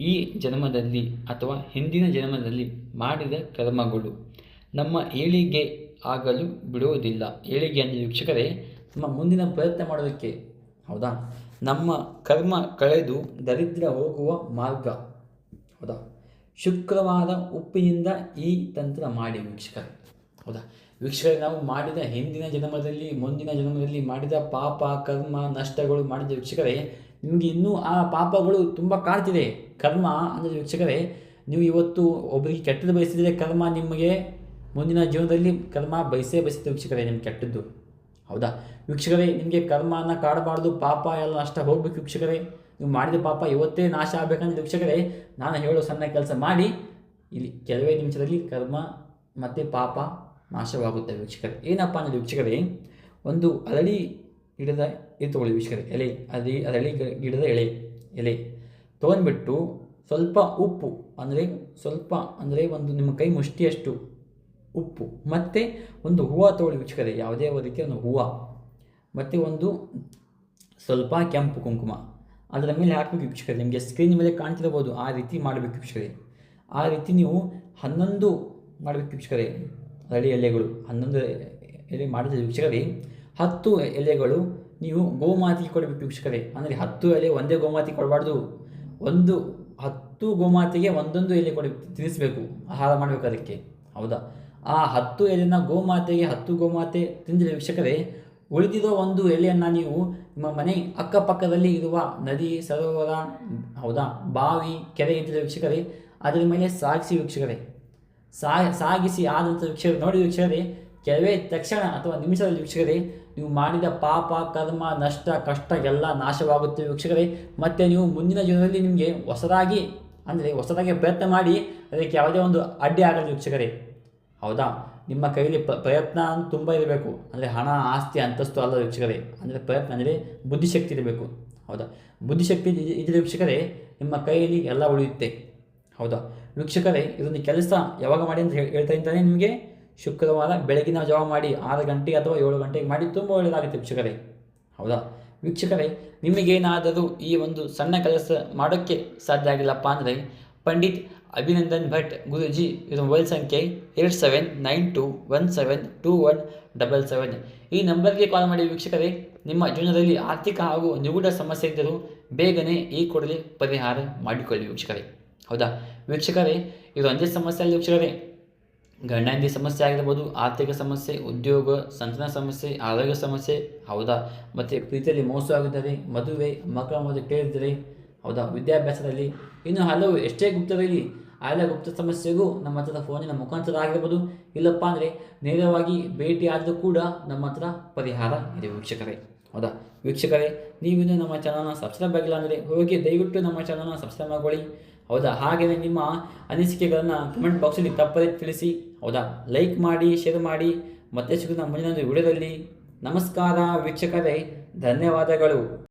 ಈ ಜನ್ಮದಲ್ಲಿ ಅಥವಾ ಹಿಂದಿನ ಜನ್ಮದಲ್ಲಿ ಮಾಡಿದ ಕರ್ಮಗಳು. ನಮ್ಮ ಏಳಿಗೆ ಆಗಲು ಬಿಡುವುದಿಲ್ಲ. ಏಳಿಗೆ ಅಂದರೆ ವೀಕ್ಷಕರೇ, ನಮ್ಮ ಮುಂದಿನ ಪ್ರಯತ್ನ ಮಾಡೋದಕ್ಕೆ, ಹೌದಾ? ನಮ್ಮ ಕರ್ಮ ಕಳೆದು ದರಿದ್ರ ಹೋಗುವ ಮಾರ್ಗ, ಹೌದಾ? ಶುಕ್ರವಾರ ಉಪ್ಪಿನಿಂದ ಈ ತಂತ್ರ ಮಾಡಿ ವೀಕ್ಷಕರೇ, ಹೌದಾ? ವೀಕ್ಷಕರೇ, ನಾವು ಮಾಡಿದ ಹಿಂದಿನ ಜನ್ಮದಲ್ಲಿ, ಮುಂದಿನ ಜನ್ಮದಲ್ಲಿ ಮಾಡಿದ ಪಾಪ, ಕರ್ಮ, ನಷ್ಟಗಳು ಮಾಡಿದ ವೀಕ್ಷಕರೇ ನಿಮಗೆ ಇನ್ನೂ ಆ ಪಾಪಗಳು ತುಂಬ ಕಾಡ್ತಿದೆ ಕರ್ಮ ಅಂದರೆ ವೀಕ್ಷಕರೇ, ನೀವು ಇವತ್ತು ಒಬ್ಬರಿಗೆ ಕೆಟ್ಟದ್ದು ಬಯಸಿದರೆ ಕರ್ಮ ನಿಮಗೆ ಮುಂದಿನ ಜೀವನದಲ್ಲಿ ಕರ್ಮ ಬಯಸೇ ಬಯಸುತ್ತೆ ವೀಕ್ಷಕರೇ ನಿಮ್ಗೆ ಕೆಟ್ಟದ್ದು. ಹೌದಾ? ವೀಕ್ಷಕರೇ, ನಿಮಗೆ ಕರ್ಮನ ಕಾಡಬಾರ್ದು, ಪಾಪ ಎಲ್ಲ ನಷ್ಟ ಹೋಗ್ಬೇಕು ವೀಕ್ಷಕರೇ. ನೀವು ಮಾಡಿದ ಪಾಪ ಇವತ್ತೇ ನಾಶ ಆಗಬೇಕಂದ್ರೆ ವೀಕ್ಷಕರೇ, ನಾನು ಹೇಳೋ ಸಣ್ಣ ಕೆಲಸ ಮಾಡಿ, ಇಲ್ಲಿ ಕೆಲವೇ ನಿಮಿಷದಲ್ಲಿ ಕರ್ಮ ಮತ್ತು ಪಾಪ ನಾಶವಾಗುತ್ತೆ ವೀಕ್ಷಕರೇ. ಏನಪ್ಪ ಅಂದರೆ ವೀಕ್ಷಕರೇ, ಒಂದು ಅರಳಿ ಗಿಡದ ಇದು ತೊಗೊಳ್ಳಿ ವೀಕ್ಷಕರೇ, ಎಲೆ, ಅದೇ ಅರಳಿ ಗಿಡದ ಎಳೆ ಎಲೆ. ತೊಗೊಂಡ್ಬಿಟ್ಟು ಸ್ವಲ್ಪ ಉಪ್ಪು, ಅಂದರೆ ಸ್ವಲ್ಪ, ಅಂದರೆ ಒಂದು ನಿಮ್ಮ ಕೈ ಮುಷ್ಟಿಯಷ್ಟು ಉಪ್ಪು, ಮತ್ತು ಒಂದು ಹೂವು ತೊಗೊಳ್ಳಿ ವೀಕ್ಷಕರೇ, ಯಾವುದೇ ರೀತಿಯ ಒಂದು ಹೂವು, ಮತ್ತು ಒಂದು ಸ್ವಲ್ಪ ಕೆಂಪು ಕುಂಕುಮ. ಅದರ ಮೇಲೆ ಹಾಕಬೇಕು ವೀಕ್ಷಕರೇ, ನಿಮಗೆ ಸ್ಕ್ರೀನ್ ಮೇಲೆ ಕಾಣ್ತಿರ್ಬೋದು ಆ ರೀತಿ ಮಾಡಬೇಕು ವೀಕ್ಷಕರೇ. ಆ ರೀತಿ ನೀವು ಹನ್ನೊಂದು ಮಾಡಬೇಕು ವೀಕ್ಷಕರೇ ಅರಳಿ ಎಲೆಗಳು, ಹನ್ನೊಂದು ಎಲೆ ಮಾಡಿದ ವೀಕ್ಷಕರೇ ಹತ್ತು ಎಲೆಗಳು ನೀವು ಗೋಮಾತಿಗೆ ಕೊಡಬೇಕು ವೀಕ್ಷಕರೇ. ಅಂದರೆ ಹತ್ತು ಎಲೆ ಒಂದೇ ಗೋಮಾತಿಗೆ ಕೊಡಬಾರ್ದು. ಒಂದು ಹತ್ತು ಗೋಮಾತೆಗೆ ಒಂದೊಂದು ಎಲೆ ಕೊಡ ತಿನ್ನಿಸಬೇಕು. ಆಹಾರ ಮಾಡಬೇಕು ಅದಕ್ಕೆ. ಹೌದಾ? ಆ ಹತ್ತು ಎಲೆನ ಗೋಮಾತೆಗೆ ಹತ್ತು ಗೋಮಾತೆ ತಿಂದಿರೋ ವೀಕ್ಷಕರೇ. ಉಳಿದಿರೋ ಒಂದು ಎಲೆಯನ್ನು ನೀವು ನಿಮ್ಮ ಮನೆ ಅಕ್ಕಪಕ್ಕದಲ್ಲಿ ಇರುವ ನದಿ, ಸರೋವರ, ಹೌದಾ? ಬಾವಿ, ಕೆರೆ ಇದ್ದರೆ ವೀಕ್ಷಕರೇ. ಅದರ ಮೇಲೆ ಸಾಗಿಸಿ ವೀಕ್ಷಕರೇ. ಸಾಗಿಸಿ ಆದಂಥ ವೀಕ್ಷಕರು ನೋಡಿ ವೀಕ್ಷಕರೇ. ಕೆಲವೇ ತಕ್ಷಣ ಅಥವಾ ನಿಮಿಷದಲ್ಲಿ ವೀಕ್ಷಕರೇ, ನೀವು ಮಾಡಿದ ಪಾಪ, ಕರ್ಮ, ನಷ್ಟ, ಕಷ್ಟ ಎಲ್ಲ ನಾಶವಾಗುತ್ತೆ ವೀಕ್ಷಕರೇ. ಮತ್ತು ನೀವು ಮುಂದಿನ ಜೀವನದಲ್ಲಿ ನಿಮಗೆ ಹೊಸದಾಗಿ, ಅಂದರೆ ಹೊಸದಾಗಿ ಪ್ರಯತ್ನ ಮಾಡಿ, ಅದಕ್ಕೆ ಯಾವುದೇ ಒಂದು ಅಡ್ಡಿ ಆಗಲ್ಲ ವೀಕ್ಷಕರೇ. ಹೌದಾ? ನಿಮ್ಮ ಕೈಯಲ್ಲಿ ಪ್ರಯತ್ನ ತುಂಬ ಇರಬೇಕು. ಅಂದರೆ ಹಣ, ಆಸ್ತಿ, ಅಂತಸ್ತು ಅಲ್ಲ ವೀಕ್ಷಕರೇ. ಅಂದರೆ ಪ್ರಯತ್ನ ಅಂದರೆ ಬುದ್ಧಿಶಕ್ತಿ ಇರಬೇಕು. ಹೌದಾ? ಬುದ್ಧಿಶಕ್ತಿ ಇದ್- ಇದ್ರೆ ವೀಕ್ಷಕರೇ, ನಿಮ್ಮ ಕೈಯಲ್ಲಿ ಎಲ್ಲ ಉಳಿಯುತ್ತೆ. ಹೌದಾ? ವೀಕ್ಷಕರೇ, ಇದೊಂದು ಕೆಲಸ ಯಾವಾಗ ಮಾಡಿ ಅಂತ ಹೇಳ್- ಹೇಳ್ತಾ ಇದ್ದಾನೆ ನಿಮಗೆ? ಶುಕ್ರವಾರ ಬೆಳಗಿನ ಜಾವ ಮಾಡಿ ಆರು ಗಂಟೆ ಅಥವಾ ಏಳು ಗಂಟೆಗೆ ಮಾಡಿ ತುಂಬ ಒಳ್ಳೆಯದಾಗುತ್ತೆ ವೀಕ್ಷಕರೇ. ಹೌದಾ? ವೀಕ್ಷಕರೇ, ನಿಮಗೇನಾದರೂ ಈ ಒಂದು ಸಣ್ಣ ಕೆಲಸ ಮಾಡೋಕ್ಕೆ ಸಾಧ್ಯ ಆಗಿಲ್ಲಪ್ಪ ಅಂದರೆ ಪಂಡಿತ್ ಅಭಿನಂದನ್ ಭಟ್ ಗುರುಜಿ ಇದು ಮೊಬೈಲ್ ಸಂಖ್ಯೆ eight seven nine two one seven two one double seven. ಈ ನಂಬರ್ಗೆ ಕಾಲ್ ಮಾಡಿ ವೀಕ್ಷಕರೇ, ನಿಮ್ಮ ಜೀವನದಲ್ಲಿ ಆರ್ಥಿಕ ಹಾಗೂ ನಿಗೂಢ ಸಮಸ್ಯೆ ಇದ್ದರೂ ಬೇಗನೆ ಈ ಕೂಡಲೇ ಪರಿಹಾರ ಮಾಡಿಕೊಳ್ಳಿ ವೀಕ್ಷಕರೇ. ಹೌದಾ? ವೀಕ್ಷಕರೇ, ಇದು ಒಂದೇ ಸಮಸ್ಯೆ ಅಲ್ಲಿ ವೀಕ್ಷಕರೇ. ಗಂಡ ಹೆಂಡತಿ ಸಮಸ್ಯೆ ಆಗಿರ್ಬೋದು, ಆರ್ಥಿಕ ಸಮಸ್ಯೆ, ಉದ್ಯೋಗ, ಸಂತಾನ ಸಮಸ್ಯೆ, ಆರೋಗ್ಯ ಸಮಸ್ಯೆ, ಹೌದಾ? ಮತ್ತು ಪ್ರೀತಿಯಲ್ಲಿ ಮೋಸ ಆಗಿದ್ದರೆ ಮದುವೆ, ಮಕ್ಕಳ ಮದುವೆ ಕೇಳಿದರೆ ಹೌದಾ? ವಿದ್ಯಾಭ್ಯಾಸದಲ್ಲಿ ಇನ್ನು ಹಲವು ಎಷ್ಟೇ ಗುಪ್ತರಲ್ಲಿ ಆಯಾ ಗುಪ್ತ ಸಮಸ್ಯೆಗೂ ನಮ್ಮ ಹತ್ರ ಫೋನಿನ ಮುಖಾಂತರ ಆಗಿರ್ಬೋದು, ಇಲ್ಲಪ್ಪ ಅಂದರೆ ನೇರವಾಗಿ ಭೇಟಿ ಆದರೂ ಕೂಡ ನಮ್ಮ ಹತ್ರ ಪರಿಹಾರ ಇದೆ ವೀಕ್ಷಕರೇ, ಹೌದಾ? ವೀಕ್ಷಕರೇ, ನೀವಿನ್ನೂ ನಮ್ಮ ಚಾನಲ್ನ ಸಬ್ಸ್ಕ್ರೈಬ್ ಆಗಿಲ್ಲ ಅಂದರೆ ಹೋಗಿ ದಯವಿಟ್ಟು ನಮ್ಮ ಚಾನಲ್ನ ಸಬ್ಸ್ಕ್ರೈಬ್ ಮಾಡ್ಕೊಳ್ಳಿ, ಹೌದಾ? ಹಾಗೆಯೇ ನಿಮ್ಮ ಅನಿಸಿಕೆಗಳನ್ನು ಕಮೆಂಟ್ ಬಾಕ್ಸಲ್ಲಿ ತಪ್ಪದೇ ತಿಳಿಸಿ ಹೌದಾ? ಲೈಕ್ ಮಾಡಿ ಶೇರ್ ಮಾಡಿ. ಮತ್ತೆ ಸಿಗೋಣ ಮುಂದಿನ ಒಂದು ವಿಡಿಯೋದಲ್ಲಿ ನಮಸ್ಕಾರ ವೀಕ್ಷಕರೇ. ಧನ್ಯವಾದಗಳು.